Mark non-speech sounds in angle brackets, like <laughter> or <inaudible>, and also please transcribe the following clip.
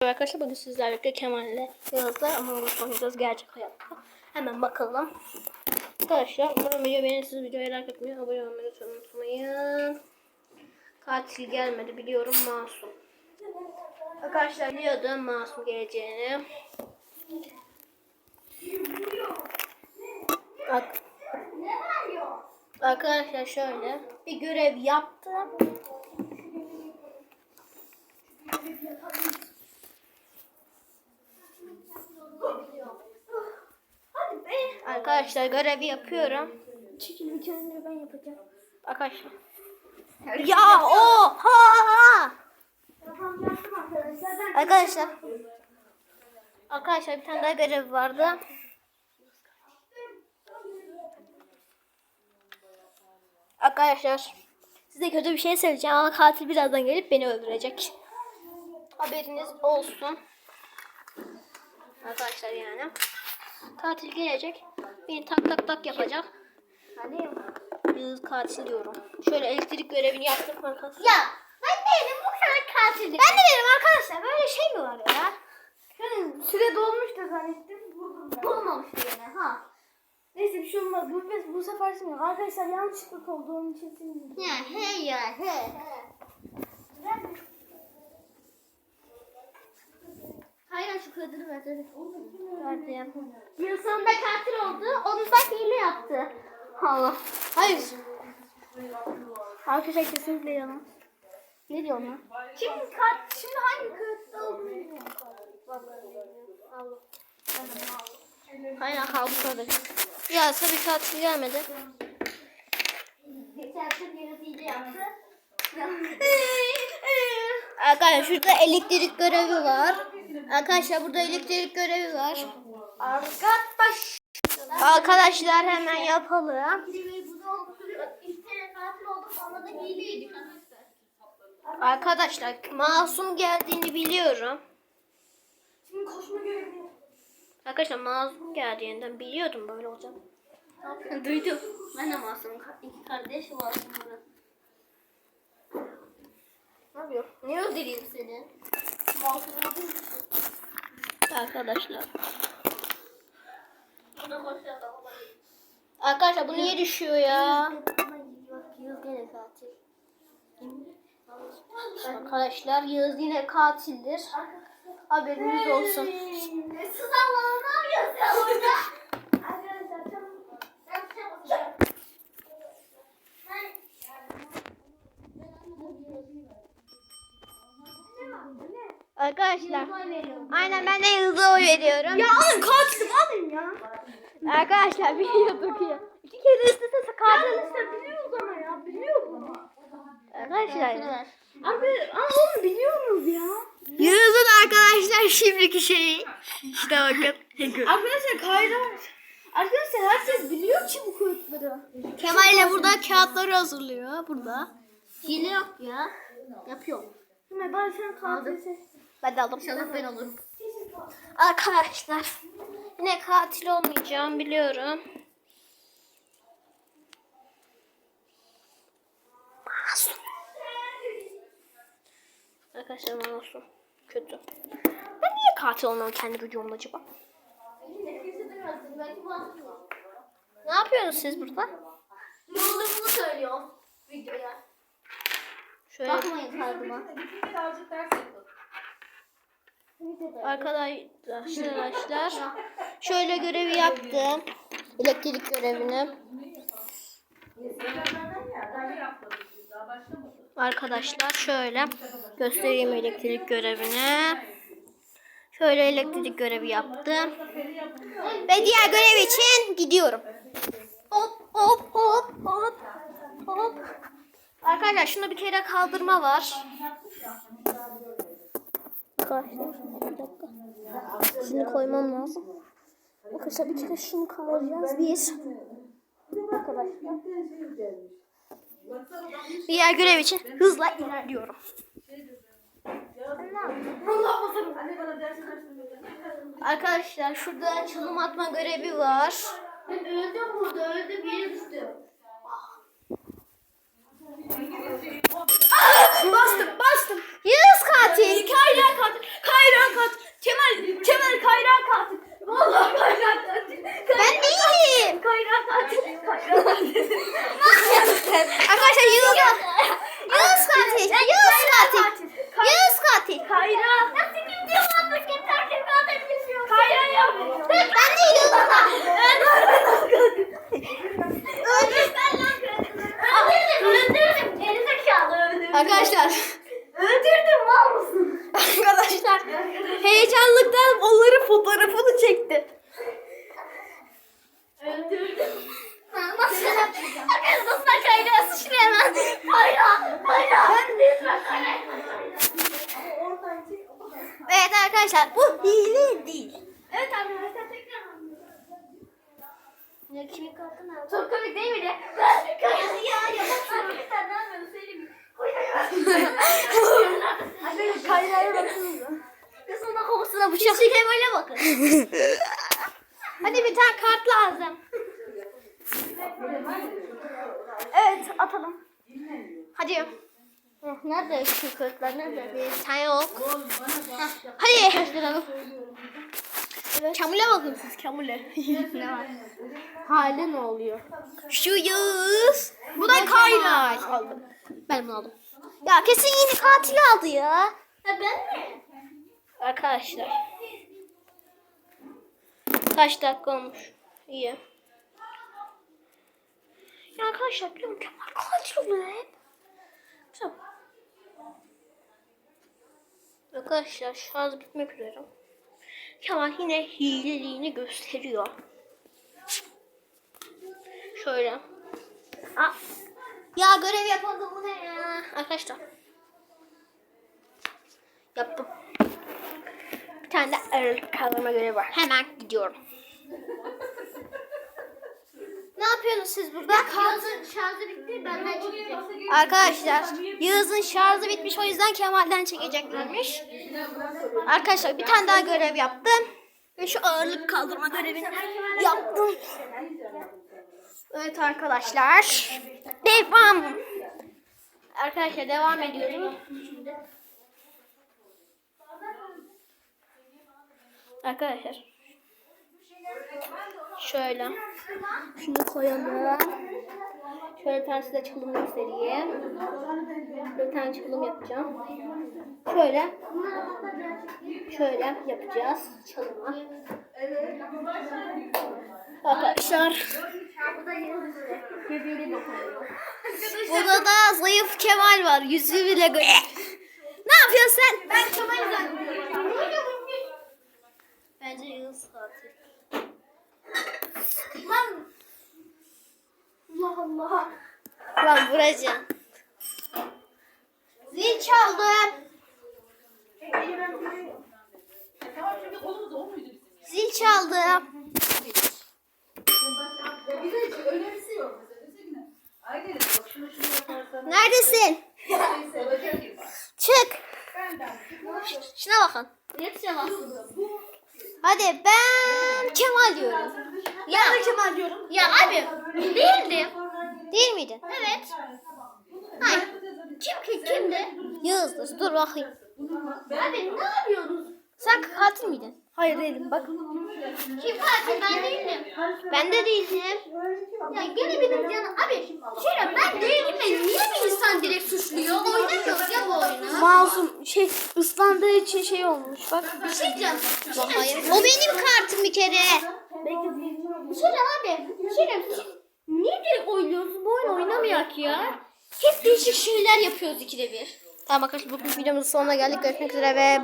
Arkadaşlar bugün sizlerle birlikte Kemal'le Yağız'la ama oynayacağız gerçek hayatta. Hemen bakalım. Arkadaşlar umarım video beğenirsiniz. Videoya like etmeyi, abone olmayı lütfen unutmayın. Katil gelmedi biliyorum masum. Arkadaşlar biliyordum masum geleceğini. Bak. Arkadaşlar şöyle bir görev yaptım. Hadi be. Arkadaşlar görevi yapıyorum. Çekil bir kendine ben yapacağım. Arkadaşlar. Ya o ha. Yaptım arkadaşlar. Arkadaşlar. Arkadaşlar bir tane daha görev vardı. Arkadaşlar size kötü bir şey söyleyeceğim ama katil birazdan gelip beni öldürecek. Haberiniz olsun. Arkadaşlar yani. Katil gelecek. Beni tak tak tak yapacak. Hadi. Yıldız katil diyorum. Şöyle elektrik görevini yaptım arkadaşlar. Ya ben değilim bu kadar katillik. Ben de dedim arkadaşlar böyle şey mi var ya? Yani süre dolmuş da zannettim. Dolmamıştı yine ha. Neyse bir şey olmaz. Bu, bu, bu sefer silmiyorum. Arkadaşlar yanlışlıkla oldu onun için. Ya he ya he he. Hayır şu kadını ver. hadi. Verdim. Yıl sonunda katil oldu. Onu da hile yaptı. Allah. Hayır. Arkadaşlar kesinlikle yalan. Ne diyor lan? Şimdi kat, şimdi hangi kağıtta olduğunu bilmiyorum. Aynen kaldı tabii. Ya tabii katil gelmedi. Geçen tur yarısı hile yaptı. Arkadaşlar şurada elektrik görevi var. Arkadaşlar burada elektrik görevi var. Arkadaş. Arkadaşlar hemen yapalım. Arkadaşlar. Masum geldiğini biliyorum. Şimdi koşma görevi. Arkadaşlar masum geldiğinden biliyordum böyle olacağını. Duydum. Ben de masumum. İki kardeş var burada. Ne yapıyor? Ne öldüreyim seni? Arkadaşlar. Arkadaşlar bu niye düşüyor ya? Arkadaşlar Yağız yine katildir. Haberiniz olsun. Siz Allah'ım ne yapıyorsun orada? Arkadaşlar çabuk. Ben bir şey bakacağım. Arkadaşlar. Aynen ben de Yıldız'a oy veriyorum. Ya alın katilim alın ya. Arkadaşlar biliyorduk ya. İki kere üst üste katil. Arkadaşlar biliyoruz ama ya biliyorum. Arkadaşlar. Abi ama oğlum biliyoruz ya. Yıldız'ın arkadaşlar şimdiki şeyi. İşte bakın. <laughs> Arkadaşlar kayda Arkadaşlar herkes biliyor ki bu kayıtları. Kemal ile burada kağıtları hazırlıyor. Burada. Hile yok ya. Yapıyorum. Hemen ben sen katilsin. Ben de aldım. İnşallah ben olurum. Arkadaşlar. Yine katil olmayacağım biliyorum. Masum. Arkadaşlar masum. Kötü. Ben niye katil olmuyorum kendi videomda acaba? Ne yapıyorsunuz siz burada? Ne olduğunu söylüyorum videoya. Şöyle Bakmayın kaydıma. Arkadaşlar şöyle görevi yaptım. Elektrik görevini. Arkadaşlar şöyle göstereyim elektrik görevini. Şöyle elektrik görevi yaptım. Ve diğer görev için gidiyorum. Hop hop hop hop hop. Arkadaşlar şunu bir kere kaldırma var. Arkadaşlar bir dakika. Şunu koymam lazım. Arkadaşlar bir kere şunu kaldıracağız biz. Arkadaşlar. Diğer görev için hızla ilerliyorum. Arkadaşlar şurada çalım atma görevi var. Ben öldüm burada öldüm yere düştüm. Hile değil. Evet arkadaşlar tekrar Ya kimin kalkın abi? Çok komik değil mi de? Kaydı ya yapamıyorum. Sen ne yapıyorsun söyleyeyim. Arkadaşlar kaydaya baksanıza. Kız ona kovasına bıçak. Küçük Kemal'e bakın. <laughs> Hadi bir tane kart lazım. Evet atalım. Hadi. Nerede şu kartlar nerede? Bir tane yok. Hadi. Gösterelim. Kemal'e bakın siz Kemal'e. <laughs> ne var? Hali ne oluyor? Şu yüz. Bu da kaynak. Aldım. Ben bunu aldım. Ya kesin yine katil aldı ya. Ha ben mi? Arkadaşlar. Kaç dakika olmuş? İyi. Ya arkadaşlar biliyorum Kemal katil oluyor hep. Tamam. Arkadaşlar şarj bitmek üzere. Kemal yine hileliğini gösteriyor. Şöyle. Aa. Ya görev yapalım bu ne ya? Arkadaşlar. Yaptım. Bir tane de ağırlık kaldırma görevi var. Hemen gidiyorum. Ne yapıyorsunuz siz burada? Yağız'ın şarjı bitti benden çıkacak. Arkadaşlar Yağız'ın şarjı bitmiş o yüzden Kemal'den çekeceklermiş. Arkadaşlar bir tane daha görev yaptım. Ve şu ağırlık kaldırma görevini yaptım. Evet arkadaşlar. Devam. Arkadaşlar devam ediyorum. Arkadaşlar. Şöyle. Şunu koyalım. Şöyle bir tane size çalım göstereyim. Bir tane çalım yapacağım. Şöyle. Şöyle yapacağız çalımı. Arkadaşlar. Burada da zayıf Kemal var. Yüzü bile Ne yapıyorsun sen? Ben Kemal'i zannediyorum. Bence Yıldız katil. Lan. Allah. Lan vuracağım. Zil çaldı. Zil çaldı. Neredesin? Çık. Şuna bakın. Hadi ben Kemal diyorum. Ya ben Kemal diyorum. Ya abi değildi. Değil miydin? Evet. Hayır. Kim ki kimdi? Yağız'dır. Dur bakayım. Abi ne yapıyorsunuz? Sen katil miydin? Hayır değilim bak. Kim katil ben değilim. Ben de değildim. Ya gene benim canım. Abi şöyle ben değilim de niye bir insan direkt suçluyor? Oynamıyoruz ya bu oyunu. Masum şey ıslandığı için şey olmuş bak. Bir şey diyeceğim. Bir şey Hayır. O benim kartım bir kere. Diyeceğim abi. Siz Niye direkt oynuyorsunuz? Bu oyun oynamayak ya. Hep değişik şeyler yapıyoruz ikide bir. Tamam arkadaşlar bugün videomuzun sonuna geldik. Görüşmek üzere ve